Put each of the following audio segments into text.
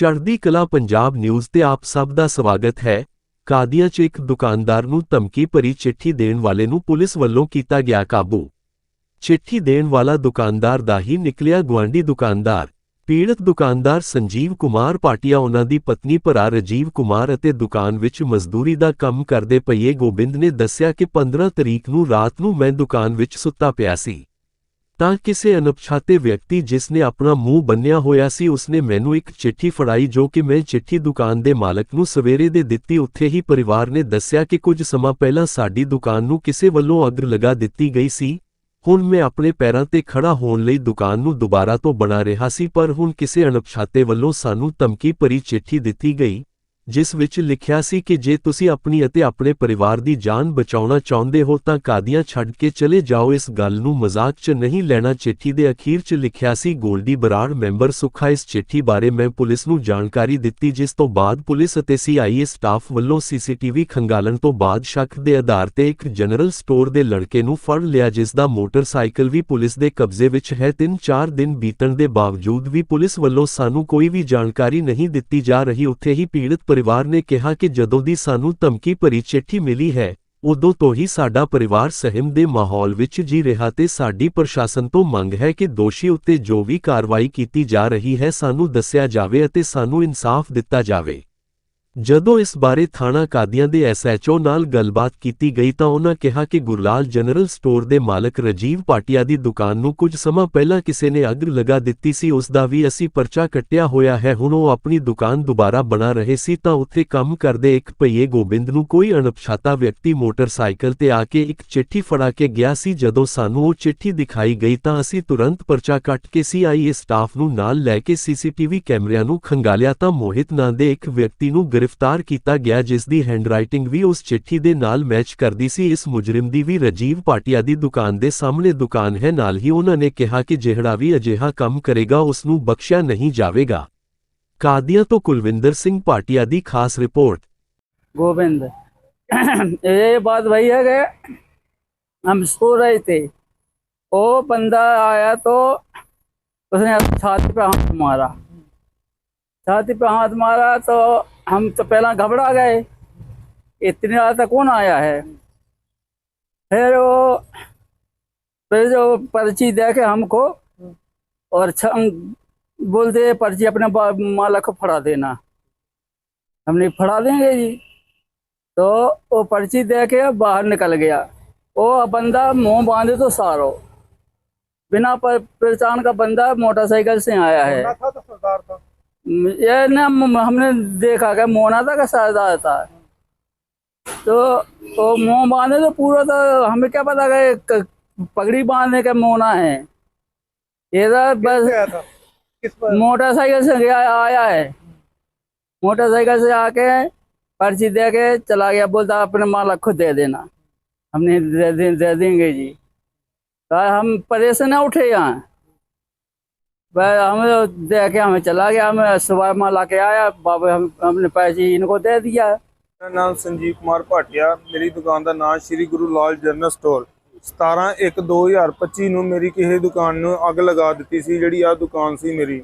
ਚੜ੍ਹਦੀ ਕਲਾ ਪੰਜਾਬ ਨਿਊਜ਼ ਤੇ ਆਪ ਸਭ ਦਾ ਸਵਾਗਤ ਹੈ। ਕਾਦੀਆਂ 'ਚ ਇੱਕ ਦੁਕਾਨਦਾਰ ਨੂੰ ਧਮਕੀ ਭਰੀ ਚਿੱਠੀ ਦੇਣ ਵਾਲੇ ਨੂੰ ਪੁਲਿਸ ਵੱਲੋਂ ਕੀਤਾ ਗਿਆ ਕਾਬੂ। ਚਿੱਠੀ ਦੇਣ ਵਾਲਾ ਦੁਕਾਨਦਾਰ ਦਾ ਹੀ ਨਿਕਲਿਆ ਗੁਆਂਢੀ ਦੁਕਾਨਦਾਰ। ਪੀੜਤ ਦੁਕਾਨਦਾਰ ਸੰਜੀਵ ਕੁਮਾਰ ਪਾਟਿਆ ਉਹਨਾਂ ਦੀ ਪਤਨੀ ਭਰਾ ਰਜੀਵ ਕੁਮਾਰ ਅਤੇ ਦੁਕਾਨ ਵਿੱਚ ਮਜ਼ਦੂਰੀ ਦਾ ਕੰਮ ਕਰਦੇ ਪਈਏ ਗੋਬਿੰਦ ਨੇ ਦੱਸਿਆ ਕਿ 15 ਤਰੀਕ ਨੂੰ ਰਾਤ ਨੂੰ ਮੈਂ ਦੁਕਾਨ ਵਿੱਚ ਸੁੱਤਾ ਪਿਆ ਸੀ। ਤਾਂ ਕਿਸੇ ਅਣਪਛਾਤੇ ਵਿਅਕਤੀ ਜਿਸ ਨੇ ਆਪਣਾ ਮੂੰਹ ਬੰਨਿਆ ਹੋਇਆ ਸੀ, ਉਸਨੇ ਮੈਨੂੰ ਇੱਕ ਚਿੱਠੀ ਫੜਾਈ ਜੋ ਕਿ ਮੈਂ ਚਿੱਠੀ ਦੁਕਾਨ ਦੇ ਮਾਲਕ ਨੂੰ ਸਵੇਰੇ ਦੇ ਦਿੱਤੀ। ਉੱਥੇ ਹੀ ਪਰਿਵਾਰ ਨੇ ਦੱਸਿਆ ਕਿ ਕੁਝ ਸਮਾਂ ਪਹਿਲਾਂ ਸਾਡੀ ਦੁਕਾਨ ਨੂੰ ਕਿਸੇ ਵੱਲੋਂ ਅੱਗ ਲਗਾ ਦਿੱਤੀ ਗਈ ਸੀ। ਹੁਣ ਮੈਂ ਆਪਣੇ ਪੈਰਾਂ ਤੇ ਖੜਾ ਹੋਣ ਲਈ ਦੁਕਾਨ ਨੂੰ ਦੁਬਾਰਾ ਤੋਂ ਬਣਾ ਰਿਹਾ ਸੀ, ਪਰ ਹੁਣ ਕਿਸੇ ਅਣਪਛਾਤੇ ਵੱਲੋਂ ਸਾਨੂੰ ਧਮਕੀ ਭਰੀ ਚਿੱਠੀ ਦਿੱਤੀ ਗਈ। ਜਿਸ ਵਿੱਚ ਲਿਖਿਆ ਸੀ ਕਿ ਜੇ ਤੁਸੀਂ ਆਪਣੀ ਅਤੇ ਆਪਣੇ ਪਰਿਵਾਰ ਦੀ ਜਾਨ ਬਚਾਉਣਾ ਚਾਹੁੰਦੇ ਹੋ ਤਾਂ ਕਾਦੀਆਂ ਛੱਡ ਕੇ ਚਲੇ ਜਾਓ। ਇਸ ਗੱਲ ਨੂੰ ਮਜ਼ਾਕ 'ਚ ਨਹੀਂ ਲੈਣਾ ਚਿੱਠੀ ਦੇ ਅਖੀਰ 'ਚ ਲਿਖਿਆ ਸੀ, ਗੋਲਡੀ ਬਰਾੜ, ਮੈਂਬਰ ਸੁੱਖਾ, ਇਸ ਚਿੱਠੀ ਬਾਰੇ ਮੈਂ ਪੁਲਿਸ ਨੂੰ ਜਾਣਕਾਰੀ ਦਿੱਤੀ, ਜਿਸ ਤੋਂ ਬਾਅਦ ਪੁਲਿਸ ਅਤੇ ਸੀਆਈਏ ਸਟਾਫ ਵੱਲੋਂ ਸੀਸੀਟੀਵੀ ਖੰਗਾਲਣ ਤੋਂ ਬਾਅਦ ਸ਼ੱਕ ਦੇ ਆਧਾਰ ਤੇ ਇੱਕ ਜਨਰਲ ਸਟੋਰ ਦੇ ਲੜਕੇ ਨੂੰ ਫੜ ਲਿਆ, ਜਿਸ ਦਾ ਮੋਟਰਸਾਈਕਲ ਵੀ ਪੁਲਿਸ ਦੇ ਕਬਜ਼ੇ ਵਿੱਚ ਹੈ। 3-4 ਦਿਨ ਬੀਤਣ ਦੇ ਬਾਵਜੂਦ ਵੀ ਪੁਲਿਸ ਵੱਲੋਂ ਸਾਨੂੰ ਕੋਈ ਵੀ ਜਾਣਕਾਰੀ ਨਹੀਂ ਦਿੱਤੀ ਜਾ ਰਹੀ, ਉੱਥੇ ਹੀ ਪੀੜਤ ਪਰਿਵਾਰ ਨੇ ਕਿਹਾ ਕਿ ਜਦੋਂ ਦੀ ਸਾਨੂੰ ਧਮਕੀ ਭਰੀ ਚਿੱਠੀ ਮਿਲੀ ਹੈ, ਉਦੋਂ ਤੋਂ ਹੀ ਸਾਡਾ ਪਰਿਵਾਰ ਸਹਿਮ ਦੇ ਮਾਹੌਲ ਵਿੱਚ ਜੀ ਰਿਹਾ ਤੇ ਸਾਡੀ ਪ੍ਰਸ਼ਾਸਨ ਤੋਂ ਮੰਗ ਹੈ ਕਿ ਦੋਸ਼ੀ ਉੱਤੇ ਜੋ ਵੀ ਕਾਰਵਾਈ ਕੀਤੀ ਜਾ ਰਹੀ ਹੈ ਸਾਨੂੰ ਦੱਸਿਆ ਜਾਵੇ ਅਤੇ ਸਾਨੂੰ ਇਨਸਾਫ ਦਿੱਤਾ ਜਾਵੇ। ਜਦੋਂ ਇਸ ਬਾਰੇ ਥਾਣਾ ਕਾਦੀਆਂ ਦੇ ਐਸਐਚਓ ਨਾਲ ਗੱਲਬਾਤ ਕੀਤੀ ਗਈ ਤਾਂ ਉਹਨਾਂ ਕਿਹਾ ਕਿ ਗੁਰਲਾਲ ਜਨਰਲ ਸਟੋਰ ਦੇ ਮਾਲਕ ਰਜੀਵ ਪਾਟਿਆ ਦੀ ਦੁਕਾਨ ਨੂੰ ਕੁਝ ਸਮਾਂ ਪਹਿਲਾਂ ਕਿਸੇ ਨੇ ਅੱਗ ਲਗਾ ਦਿੱਤੀ ਸੀ, ਉਸ ਦਾ ਵੀ ਅਸੀਂ ਪਰਚਾ ਕੱਟਿਆ ਹੋਇਆ ਹੈ, ਹੁਣ ਉਹ ਆਪਣੀ ਦੁਕਾਨ ਦੁਬਾਰਾ ਬਣਾ ਰਹੇ ਸੀ ਤਾਂ ਉੱਥੇ ਕੰਮ ਕਰਦੇ ਇੱਕ ਭਈਏ ਗੋਬਿੰਦ ਨੂੰ ਕੋਈ ਅਣਪਛਾਤਾ ਵਿਅਕਤੀ ਮੋਟਰਸਾਈਕਲ ਤੇ ਆ ਕੇ ਇੱਕ ਚਿੱਠੀ ਫੜਾ ਕੇ ਗਿਆ ਸੀ, ਜਦੋਂ ਸਾਨੂੰ ਉਹ ਚਿੱਠੀ ਦਿਖਾਈ ਗਈ ਤਾਂ ਅਸੀਂ ਤੁਰੰਤ ਪਰਚਾ ਕੱਟ ਕੇ ਸੀਆਈਏ ਸਟਾਫ ਨੂੰ ਨਾਲ ਲੈ ਕੇ ਸੀਸੀਟੀਵੀ ਕੈਮਰਿਆਂ ਨੂੰ ਖੰਗਾਲਿਆ ਤਾਂ ਮੋਹਿਤ ਨਾਂ ਦੇ ਇੱਕ ਵਿਅਕਤੀ ਨੂੰ ਗ੍ਰਿਫਤਾਰ ਕੀਤਾ ਗਿਆ ਜਿਸ ਦੀ ਹੈਂਡਰਾਈਟਿੰਗ ਵੀ ਉਸ ਚਿੱਠੀ ਦੇ ਨਾਲ ਮੈਚ ਕਰਦੀ ਸੀ। ਇਸ ਮੁਜਰਮ ਦੀ ਵੀ ਰਜੀਵ ਪਾਟਿਆ ਦੀ ਦੁਕਾਨ ਦੇ ਸਾਹਮਣੇ ਦੁਕਾਨ ਹੈ। ਨਾਲ ਹੀ ਉਹਨਾਂ ਨੇ ਕਿਹਾ ਕਿ ਜਿਹੜਾ ਵੀ ਅਜਿਹਾ ਕੰਮ ਕਰੇਗਾ ਉਸ ਨੂੰ ਬਖਸ਼ਿਆ ਨਹੀਂ ਜਾਵੇਗਾ। ਕਾਦੀਆਂ ਤੋਂ ਕੁਲਵਿੰਦਰ ਸਿੰਘ ਪਾਟਿਆ ਦੀ ਖਾਸ ਰਿਪੋਰਟ। गोविंद ये बात वही है कि हम सो रहे थे वो बंदा आया तो उसने छाती पे हाथ मारा छाती पे हाथ हम तो पहला घबरा गए, इतनी रात तक कौन आया है? फिर वो, फिर जो पर्ची दे के हमको, और बोलते पर्ची अपने मालक को फड़ा देना। हमने फड़ा देंगे जी। तो वो पर्ची दे के बाहर निकल गया। वो बंदा मुँह बांधे तो सारो। बिना पहचान का बंदा मोटरसाइकिल से आया है। था तो ये ना हमने देखा कि मोना था सरदार था। तो वो मुँह बांधे तो पूरा था हमें क्या पता कि क- पगड़ी बांधने का मोना है। ये था? बस मोटरसाइकिल से गया आया है। मोटरसाइकिल से आके पर्ची दे के चला गया बोलता अपने मालक को दे देना। हमने दे, दे, दे देंगे जी। तो हम परे से ना उठे यहाँ। हमें दे के हमें चला गया हमें सुबह माला के आया बाबा हम हमने पैसे इनको दे दिया ਮੇਰਾ ਨਾਮ ਸੰਜੀਵ ਕੁਮਾਰ ਭਾਟਿਆ ਮੇਰੀ ਦੁਕਾਨ ਦਾ ਨਾਮ ਸ਼੍ਰੀ ਗੁਰੂ ਲਾਲ ਜਨਰਲ ਸਟੋਰ 17 1 2025 ਨੂੰ ਮੇਰੀ ਕਿਸੇ ਦੁਕਾਨ ਨੂੰ ਅੱਗ ਲਗਾ ਦਿੱਤੀ ਸੀ ਜਿਹੜੀ ਆ ਦੁਕਾਨ ਸੀ ਮੇਰੀ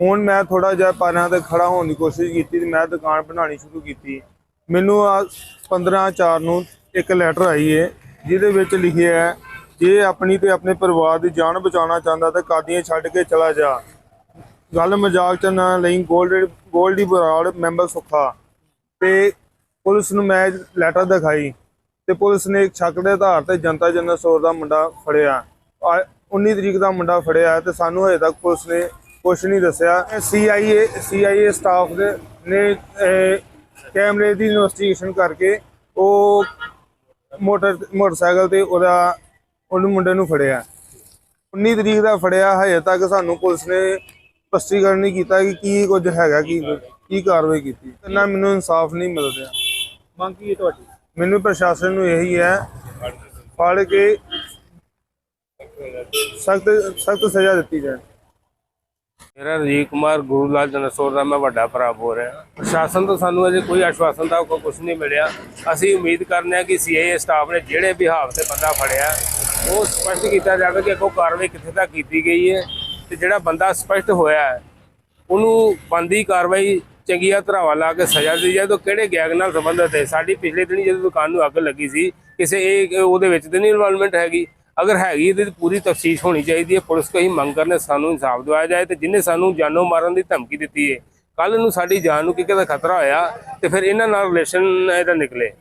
ਹੁਣ ਮੈਂ ਥੋੜਾ ਜਿਹਾ ਪੈਰਾਂ ਤੇ ਖੜਾ ਹੋਣ ਦੀ ਕੋਸ਼ਿਸ਼ ਕੀਤੀ ਤੇ ਮੈਂ ਦੁਕਾਨ ਬਣਾਉਣੀ ਸ਼ੁਰੂ ਕੀਤੀ ਮੈਨੂੰ ਆ 15 4 ਨੂੰ ਇੱਕ ਲੈਟਰ ਆਈ ਹੈ ਜਿਹਦੇ ਵਿੱਚ ਲਿਖਿਆ ਹੈ ਜੇ ਆਪਣੀ ਤੇ ਆਪਣੇ ਪਰਿਵਾਰ ਦੀ ਜਾਨ ਬਚਾਉਣਾ ਚਾਹੁੰਦਾ ਤਾਂ ਕਾਦੀਆਂ ਛੱਡ ਕੇ ਚਲਾ ਜਾ। ਗੱਲ ਮਜ਼ਾਕ ਚ ਨਾ ਲਈ ਗੋਲਡ ਗੋਲਡੀ ਬਰਾੜ ਮੈਂਬਰ ਸੁੱਖਾ। ਤੇ ਪੁਲਿਸ ਨੂੰ ਮੈਂ ਲੈਟਰ ਦਿਖਾਈ ਤੇ ਪੁਲਿਸ ਨੇ ਇੱਕ ਸ਼ੱਕ ਦੇ ਆਧਾਰ ਤੇ ਜਨਤਾ ਜਨਰਲ ਸਟੋਰ ਦਾ ਮੁੰਡਾ ਫੜਿਆ। ਆ 19 ਤਰੀਕ ਦਾ ਮੁੰਡਾ ਫੜਿਆ ਤੇ ਸਾਨੂੰ ਹਜੇ ਤੱਕ ਪੁਲਿਸ ਨੇ ਕੁਝ ਨਹੀਂ ਦੱਸਿਆ। ਸੀਆਈਏ ਸੀਆਈਏ ਸਟਾਫ ਦੇ ਨੇ ਕੈਮਰੇ ਦੀ ਇਨਵੈਸਟੀਗੇਸ਼ਨ ਕਰਕੇ ਉਹ ਮੋਟਰ ਮੋਟਰਸਾਈਕਲ ਤੇ ਉਹਦਾ ਉਹਨੂੰ ਮੁੰਡੇ ਨੂੰ ਫੜਿਆ। 19 ਤਰੀਕ ਦਾ ਫੜਿਆ ਹਜੇ ਤੱਕ ਸਾਨੂੰ ਪੁਲਿਸ ਨੇ ਸਪਸ਼ਟੀਕਰਨ ਨਹੀਂ ਕੀਤਾ ਕਿ ਕੀ ਕੁਝ ਹੈਗਾ ਕੀ ਕੀ ਕਾਰਵਾਈ ਕੀਤੀ। ਨਾ ਮੈਨੂੰ ਇਨਸਾਫ ਨਹੀਂ ਮਿਲ ਰਿਹਾ। ਮੰਗ ਕੀ ਹੈ ਤੁਹਾਡੀ? ਮੈਨੂੰ ਪ੍ਰਸ਼ਾਸਨ ਨੂੰ ਇਹੀ ਹੈ ਫੜ ਕੇ ਸਖਤ ਸਖਤ ਸਜ਼ਾ ਦਿੱਤੀ ਜਾਏ। ਮੇਰਾ ਰਜੀਵ ਕੁਮਾਰ ਗੁਰੂ ਲਾਲ ਜਨਸੋਰ ਦਾ ਮੈਂ ਵੱਡਾ ਭਰਾ ਬੋਲ ਰਿਹਾ। ਪ੍ਰਸ਼ਾਸਨ ਤੋਂ ਸਾਨੂੰ ਅਜੇ ਕੋਈ ਆਸ਼ਵਾਸਨ ਦਾ ਕੋਈ ਕੁਝ ਨਹੀਂ ਮਿਲਿਆ। ਅਸੀਂ ਉਮੀਦ ਕਰਨੇ ਆ ਕਿ ਸੀਆਈਏ ਸਟਾਫ ਨੇ ਜਿਹੜੇ ਵੀ ਹਾਵ ਤੇ ਬੰਦਾ ਫੜਿਆ ਉਹ ਸਪਸ਼ਟ ਕੀਤਾ ਜਾਵੇ ਕਿ ਅੱਗੋਂ ਕਾਰਵਾਈ ਕਿੱਥੇ ਤੱਕ ਕੀਤੀ ਗਈ ਹੈ ਤੇ ਜਿਹੜਾ ਬੰਦਾ ਸਪਸ਼ਟ ਹੋਇਆ ਹੈ, ਉਹਨੂੰ ਬੰਦੀ ਕਾਰਵਾਈ ਚੰਗੀਆਂ ਧਰਾਵਾਂ ਲਾ ਕੇ ਸਜ਼ਾ ਦਿੱਤੀ ਜਾਏ, ਤਾਂ ਕਿਹੜੇ ਗੈਂਗ ਨਾਲ ਸੰਬੰਧਿਤ ਹੈ? ਸਾਡੀ ਪਿਛਲੇ ਦਿਨੀ ਜਦੋਂ ਦੁਕਾਨ ਨੂੰ ਅੱਗ ਲੱਗੀ ਸੀ, ਕਿਸੇ ਇਹ ਉਹਦੇ ਵਿੱਚ ਤੇ ਨਹੀਂ ਇਨਵੋਲਵਮੈਂਟ ਹੈਗੀ। ਅਗਰ ਹੈਗੀ ਤੇ ਪੂਰੀ ਤਫਸੀਸ਼ ਹੋਣੀ ਚਾਹੀਦੀ ਹੈ। ਪੁਲਿਸ ਕੋਲ ਮੰਗ ਕਰਨੇ, ਸਾਨੂੰ ਇਨਸਾਫ ਦਿਵਾਇਆ ਜਾਏ ਤੇ ਜਿਨੇ ਸਾਨੂੰ ਜਾਨੋਂ ਮਾਰਨ ਦੀ ਧਮਕੀ ਦਿੱਤੀ ਹੈ। ਕੱਲ ਨੂੰ ਸਾਡੀ ਜਾਨ ਨੂੰ ਕਿਤੇ ਖਤਰਾ ਹੋਇਆ ਤੇ ਫਿਰ ਇਹਨਾਂ ਨਾਲ ਰਿਲੇਸ਼ਨ ਇਹਦਾ ਨਿਕਲੇ।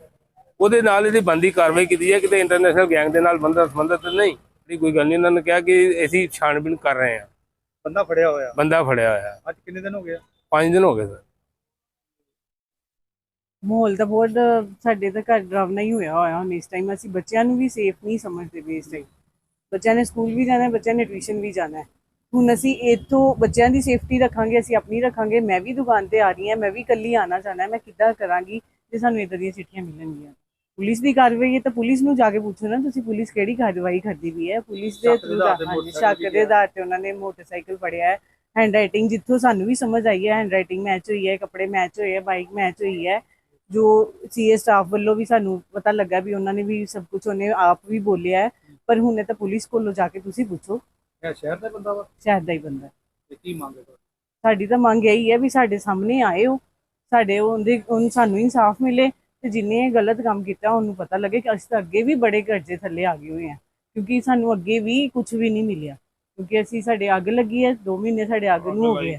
ਉਹਦੇ ਨਾਲ ਇਹਦੀ ਬੰਦੀ ਕਾਰਵਾਈ ਕੀਤੀ ਜਾਏ ਕਿਤੇ ਇੰਟਰਨੈਸ਼ਨਲ ਗੈਂਗ ਦੇ ਨਾਲ ਬੰਦਾ ਸੰਬੰਧਿਤ ਨਹੀਂ। ਇਹ ਕੋਈ ਗੱਲ ਨਹੀਂ ਇਹਨਾਂ ਨੇ ਕਿਹਾ ਕਿ ਅਸੀਂ ਛਾਣਬੀਣ ਕਰ ਰਹੇ ਹਾਂ। ਬੰਦਾ ਫੜਿਆ ਹੋਇਆ। ਬੰਦਾ ਫੜਿਆ ਹੋਇਆ। ਅੱਜ ਕਿੰਨੇ ਦਿਨ ਹੋ ਗਏ ਆ? 5 ਦਿਨ ਹੋ ਗਏ ਸਰ। ਮਾਹੌਲ ਤਾਂ ਬਹੁਤ ਸਾਡੇ ਤਾਂ ਘਰ ਡਰਾਵਨਾ ਹੀ ਹੋਇਆ ਹੋਇਆ ਹੁਣ ਇਸ ਟਾਈਮ ਅਸੀਂ ਬੱਚਿਆਂ ਨੂੰ ਵੀ ਸੇਫ ਨਹੀਂ ਸਮਝਦੇ ਵੀ ਇਸ ਟਾਈਮ ਬੱਚਿਆਂ ਨੇ ਸਕੂਲ ਵੀ ਜਾਣਾ ਹੈ ਬੱਚਿਆਂ ਨੇ ਟਿਊਸ਼ਨ ਵੀ ਜਾਣਾ। ਹੈ ਹੁਣ ਅਸੀਂ ਇੱਥੋਂ ਬੱਚਿਆਂ ਦੀ ਸੇਫਟੀ ਰੱਖਾਂਗੇ ਅਸੀਂ ਆਪਣੀ ਰੱਖਾਂਗੇ। ਮੈਂ ਵੀ ਦੁਕਾਨ ਤੇ ਆ ਰਹੀ ਹਾਂ ਮੈਂ ਵੀ ਇਕੱਲੀ ਆਣਾ ਚਾਹਣਾ ਮੈਂ ਕਿੱਦਾਂ ਕਰਾਂਗੀ ਜੇ ਸਾਨੂੰ ਇਦਾਂ ਦੀਆਂ ਚਿੱਠੀਆਂ ਮਿਲਣਗੀਆਂ। ਪੁਲਿਸ ਦੀ ਕਾਰਵਾਈ ਹੈ ਤਾਂ ਪੁਲਿਸ ਨੂੰ ਜਾ ਕੇ ਪੁੱਛੋ ਨਾ ਤੁਸੀਂ ਪੁਲਿਸ ਕਿਹੜੀ ਕਾਰਵਾਈ ਕਰਦੀ ਵੀ ਹੈ? ਪੁਲਿਸ ਦੇ ਦੇ ਥਰੂ ਮੋਟਰਸਾਈਕਲ ਸ਼ੱਕ ਦੇ ਆਧਾਰ ਤੇ ਉਹਨਾਂ ਨੇ ਮੋਟਰਸਾਈਕਲ ਫੜਿਆ ਹੈ। ਹੈਂਡ ਰਾਈਟਿੰਗ ਜਿੱਥੋਂ ਸਾਨੂੰ ਵੀ ਸਮਝ ਆਈ ਹੈ ਹੈਂਡ ਰਾਈਟਿੰਗ ਮੈਚ ਹੋਈ ਹੈ ਕੱਪੜੇ ਮੈਚ ਹੋਏ ਹੈ ਬਾਈਕ ਮੈਚ ਹੋਈ ਹੈ। ਜੋ ਸੀਏ ਸਟਾਫ ਵੱਲੋਂ ਵੀ ਸਾਨੂੰ ਪਤਾ ਲੱਗਾ ਵੀ ਉਹਨਾਂ ਨੇ ਵੀ ਸਭ ਕੁਝ ਉਹਨੇ ਆਪ ਵੀ ਬੋਲਿਆ ਹੈ। ਪਰ ਹੁਣੇ ਤਾਂ ਪੁਲਿਸ ਕੋਲੋਂ ਜਾ ਕੇ ਤੁਸੀਂ ਪੁੱਛੋ। ਇਹ ਸ਼ਹਿਰ ਦਾ ਬੰਦਾ ਵਾ? ਸ਼ਾਇਦ ਦਾ ਹੀ ਬੰਦਾ। ਤੇ ਕੀ ਮੰਗ? ਸਾਡੀ ਤਾਂ ਮੰਗ ਇਹੀ ਹੈ ਵੀ ਸਾਡੇ ਸਾਹਮਣੇ ਆਏ ਹੋ ਸਾਡੇ ਉਹਦੇ ਉਹਨੂੰ ਸਾਨੂੰ ਇਨਸਾਫ ਮਿਲੇ। ਤੇ ਜਿਨੇ ਗਲਤ ਕੰਮ ਕੀਤਾ ਉਹਨੂੰ ਪਤਾ ਲੱਗੇ ਕਿ ਅਸੀਂ ਤਾਂ ਅੱਗੇ ਵੀ ਬੜੇ ਕਰਜ਼ੇ ਥੱਲੇ ਆ ਗਏ ਹੋਏ ਹਾਂ ਕਿਉਂਕਿ ਸਾਨੂੰ ਅੱਗੇ ਵੀ ਕੁਝ ਵੀ ਨਹੀਂ ਮਿਲਿਆ। ਕਿਉਂਕਿ ਅਸੀਂ ਸਾਡੇ ਅੱਗ ਲੱਗੀ ਹੈ 2 ਮਹੀਨੇ ਸਾਡੇ ਅੱਗ ਨੂੰ ਹੋ ਗਏ।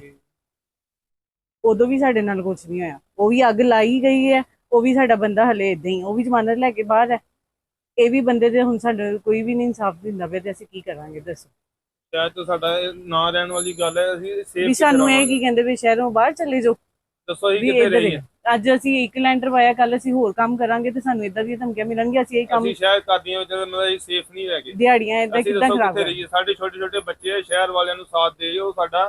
ਉਦੋਂ ਵੀ ਸਾਡੇ ਨਾਲ ਕੁਝ ਨਹੀਂ ਹੋਇਆ। ਉਹ ਵੀ ਅੱਗ ਲਾਈ ਗਈ ਹੈ ਉਹ ਵੀ ਸਾਡਾ ਬੰਦਾ ਹਲੇ ਇਦਾਂ ਹੀ ਉਹ ਵੀ ਜ਼ਮਾਨਤ ਲੈ ਕੇ ਬਾਹਰ ਹੈ। ਇਹ ਵੀ ਬੰਦੇ ਦੇ ਹੁਣ ਸਾਡਾ ਕੋਈ ਵੀ ਨਹੀਂ ਇਨਸਾਫ ਦਿੰਦਾ ਪਿਆ ਤੇ ਅਸੀਂ ਕੀ ਕਰਾਂਗੇ ਦੱਸੋ? ਸ਼ਾਇਦ ਤਾਂ ਸਾਡਾ ਇਹ ਨਾ ਰਹਿਣ ਵਾਲੀ ਗੱਲ ਹੈ ਅਸੀਂ ਸੇਫ ਵੀ ਸਾਨੂੰ ਇਹ ਕੀ ਕਹਿੰਦੇ ਵੀ ਸ਼ਹਿਰੋਂ ਬਾਹਰ ਚਲੇ ਜਾਓ। ਦੱਸੋ ਅਸੀਂ ਵੀ ਕਿੱਥੇ ਇੱਧਰ ਰਹੀਏ ਅੱਜ ਅਸੀਂ ਇੱਕ ਲੈਂਟਰ ਪਾਇਆ ਕੱਲ ਅਸੀਂ ਹੋਰ ਕੰਮ ਕਰਾਂਗੇ ਤੇ ਸਾਨੂੰ ਇਦਾਂ ਦੀਆਂ ਧਮਕੀਆਂ ਮਿਲਣਗੀਆਂ ਅਸੀਂ ਇਹ ਕੰਮ ਅਸੀਂ ਸ਼ਹਿਰ ਕਾਦੀਆਂ ਵਿੱਚ ਮਤਲਬ ਅਸੀਂ ਸੇਫ ਨਹੀਂ ਰਹਿ ਗਏ। ਦਿਹਾੜੀਆਂ ਇਦਾਂ ਅਸੀਂ ਕਿੱਦਾਂ ਦੱਸੋ ਖਰਾਬ ਕਿੱਥੇ ਰਹੀਏ? ਸਾਡੇ ਛੋਟੇ ਛੋਟੇ ਬੱਚੇ ਆ, ਸ਼ਹਿਰ ਵਾਲਿਆਂ ਨੂੰ ਸਾਥ ਦੇ ਉਹ ਸਾਡਾ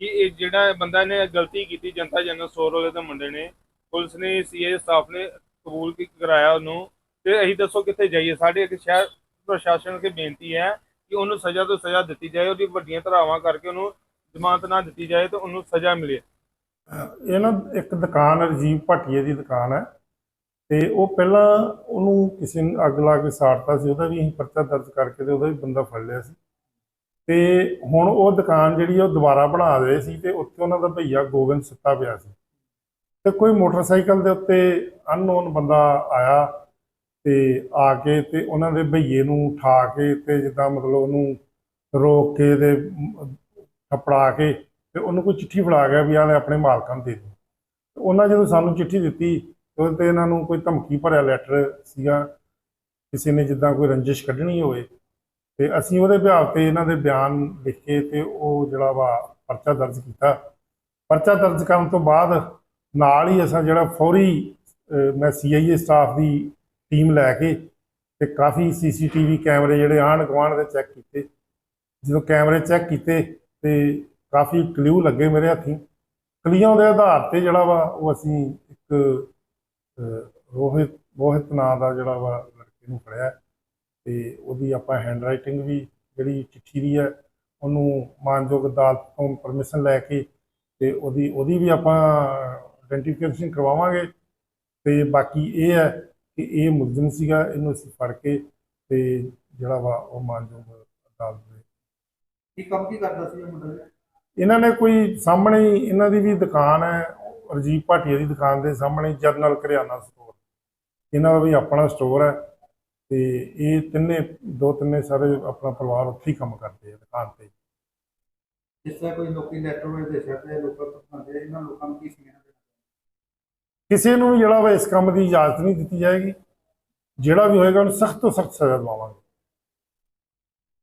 ਕਿ ਇਹ ਜਿਹੜਾ ਬੰਦਾ ਨੇ ਗਲਤੀ ਕੀਤੀ ਜਨਤਾ ਜਨਰਲ ਸਟੋਰ ਵਾਲੇ ਦੇ ਮੁੰਡੇ ਨੇ ਪੁਲਿਸ ਨੇ ਸੀਏ ਸਟਾਫ ਨੇ ਕਬੂਲ ਕੀ ਕਰਾਇਆ ਉਹਨੂੰ ਤੇ ਅਸੀਂ ਦੱਸੋ ਕਿੱਥੇ ਜਾਈਏ? ਸਾਡੇ ਇੱਕ ਸ਼ਹਿਰ ਪ੍ਰਸ਼ਾਸਨ ਅੱਗੇ ਬੇਨਤੀ ਹੈ ਕਿ ਉਹਨੂੰ ਸਜ਼ਾ ਤੋਂ ਸਜ਼ਾ ਦਿੱਤੀ ਜਾਏ ਉਹਦੀ ਵੱਡੀਆਂ ਧਰਾਵਾਂ ਕਰਕੇ ਉਹਨੂੰ ਜ਼ਮਾਨਤ ਨਾ ਦਿੱਤੀ ਜਾਏ ਤੇ ਉਹਨੂੰ ਸਜ਼ਾ ਮਿਲੇ। ਇਹ ਨਾ ਇੱਕ ਦੁਕਾਨ ਰਜੀਵ ਭਾਟੀਏ ਦੀ ਦੁਕਾਨ ਹੈ। ਤੇ ਉਹ ਪਹਿਲਾਂ ਉਹਨੂੰ ਕਿਸੇ ਨੇ ਅੱਗ ਲਾ ਕੇ ਸਾੜਤਾ ਸੀ, ਉਹਦਾ ਵੀ ਅਸੀਂ ਪਰਚਾ ਦਰਜ ਕਰਕੇ ਤੇ ਉਹਦਾ ਵੀ ਬੰਦਾ ਫੜ ਲਿਆ ਸੀ। ਤੇ ਹੁਣ ਉਹ ਦੁਕਾਨ ਜਿਹੜੀ ਆ, ਉਹ ਦੁਬਾਰਾ ਬਣਾ ਰਹੇ ਸੀ ਤੇ ਉੱਥੇ ਉਹਨਾਂ ਦਾ ਭਈਆ ਗੋਬਿੰਦ ਸੁੱਤਾ ਪਿਆ ਸੀ। ਤੇ ਕੋਈ ਮੋਟਰਸਾਈਕਲ ਦੇ ਉੱਤੇ ਅਨਨੋਨ ਬੰਦਾ ਆਇਆ ਤੇ ਆ ਕੇ ਤੇ ਉਹਨਾਂ ਦੇ ਭਈਏ ਨੂੰ ਉਠਾ ਕੇ ਤੇ ਜਿੱਦਾਂ ਮਤਲਬ ਉਹਨੂੰ ਰੋਕ ਕੇ ਤੇ ਥਪੜਾ ਕੇ ਤੇ ਉਹਨੂੰ ਕੋਈ ਚਿੱਠੀ ਫੜਾ ਗਿਆ ਵੀ ਆਹ ਆਪਣੇ ਮਾਲਕਾਂ ਨੂੰ ਦੇ ਦਿਓ। ਤੇ ਉਹਨਾਂ ਜਦੋਂ ਸਾਨੂੰ ਚਿੱਠੀ ਦਿੱਤੀ ਤੇ ਉਹਦੇ ਤੇ ਇਹਨਾਂ ਨੂੰ ਕੋਈ ਧਮਕੀ ਭਰਿਆ ਲੈਟਰ ਸੀਗਾ ਕਿਸੇ ਨੇ ਜਿੱਦਾਂ ਕੋਈ ਰੰਜਿਸ਼ ਕੱਢਣੀ ਹੋਵੇ ਤੇ ਅਸੀਂ ਉਹਦੇ ਬਿਹਾਰ ਤੇ ਇਹਨਾਂ ਦੇ ਬਿਆਨ ਲਿਖ ਕੇ ਤੇ ਉਹ ਜਿਹੜਾ ਵਾ ਪਰਚਾ ਦਰਜ ਕੀਤਾ। ਪਰਚਾ ਦਰਜ ਕਰਨ ਤੋਂ ਬਾਅਦ ਨਾਲ ਹੀ ਅਸਾਂ ਜਿਹੜਾ ਫੌਰੀ ਅਹ, ਮੈਂ ਸੀਆਈਏ ਸਟਾਫ ਦੀ ਟੀਮ ਲੈ ਕੇ ਤੇ ਕਾਫੀ ਸੀਸੀਟੀਵੀ ਕੈਮਰੇ ਜਿਹੜੇ ਆਣ ਗੁਆਂਢ ਦੇ ਚੈੱਕ ਕੀਤੇ। ਜਦੋਂ ਕੈਮਰੇ ਚੈੱਕ ਕੀਤੇ ਤੇ ਕਾਫੀ ਕਲਿਊ ਲੱਗੇ ਮੇਰੇ ਹੱਥੀਂ। ਕਲੀਆਂ ਦੇ ਆਧਾਰ ਤੇ ਜਿਹੜਾ ਵਾ, ਉਹ ਅਸੀਂ ਇੱਕ ਰੋਹਿਤ ਰੋਹਿਤ ਨਾਂ ਦਾ ਜਿਹੜਾ ਵਾ ਲੜਕੇ ਨੂੰ ਫੜਿਆ ਤੇ ਉਹਦੀ ਆਪਾਂ ਹੈਂਡ ਰਾਈਟਿੰਗ ਵੀ ਜਿਹੜੀ ਚਿੱਠੀ ਦੀ ਹੈ, ਉਹਨੂੰ ਮਾਨਯੋਗ ਅਦਾਲਤ ਤੋਂ ਪਰਮਿਸ਼ਨ ਲੈ ਕੇ ਤੇ ਉਹਦੀ ਉਹਦੀ ਵੀ ਆਪਾਂ ਆਇਡੈਂਟੀਫਿਕੇਸ਼ਨ ਕਰਵਾਵਾਂਗੇ। ਤੇ ਬਾਕੀ ਇਹ ਹੈ ਕਿ ਇਹ ਮੁਲਜ਼ਮ ਸੀਗਾ, ਇਹਨੂੰ ਅਸੀਂ ਫੜ ਕੇ ਤੇ ਜਿਹੜਾ ਵਾ ਉਹ ਮਾਨਯੋਗ ਅਦਾਲਤ ਦੇ ਕੀ ਕੰਮ ਕੀ ਕਰਦਾ ਸੀ ਇਹ ਮੁੰਡਾ? ਇਹਨਾਂ ਨੇ ਕੋਈ ਸਾਹਮਣੇ ਹੀ ਇਹਨਾਂ ਦੀ ਵੀ ਦੁਕਾਨ ਹੈ ਰਜੀਵ ਭਾਟੀਆ ਦੀ ਦੁਕਾਨ ਦੇ ਸਾਹਮਣੇ ਜਰਨਲ ਕਰਿਆਨਾ ਸਟੋਰ ਇਹਨਾਂ ਦਾ ਵੀ ਆਪਣਾ ਸਟੋਰ ਹੈ ਤੇ ਇਹ ਤਿੰਨੇ ਦੋ ਤਿੰਨੇ ਸਾਰੇ ਆਪਣਾ ਪਰਿਵਾਰ ਉੱਥੇ ਹੀ ਕੰਮ ਕਰਦੇ ਆ ਦੁਕਾਨ ਤੇ। ਜਿਸ ਤਰ੍ਹਾਂ ਕੋਈ ਨੌਕਰੀ ਲੈਟਰ ਦੇ ਸਕਦੇ ਲੋਕਾਂ ਤੋਂ ਖਾਂਦੇ ਇਹਨਾਂ ਲੋਕਾਂ ਨੂੰ ਕੀ ਸਮਝਣਾ ਕਿਸੇ ਨੂੰ ਵੀ ਜਿਹੜਾ ਵਾ ਇਸ ਕੰਮ ਦੀ ਇਜਾਜ਼ਤ ਨਹੀਂ ਦਿੱਤੀ ਜਾਏਗੀ। ਜਿਹੜਾ ਵੀ ਹੋਏਗਾ ਉਹਨੂੰ ਸਖਤ ਤੋਂ ਸਖਤ ਸਜ਼ਾ ਦਵਾਵਾਂਗੇ।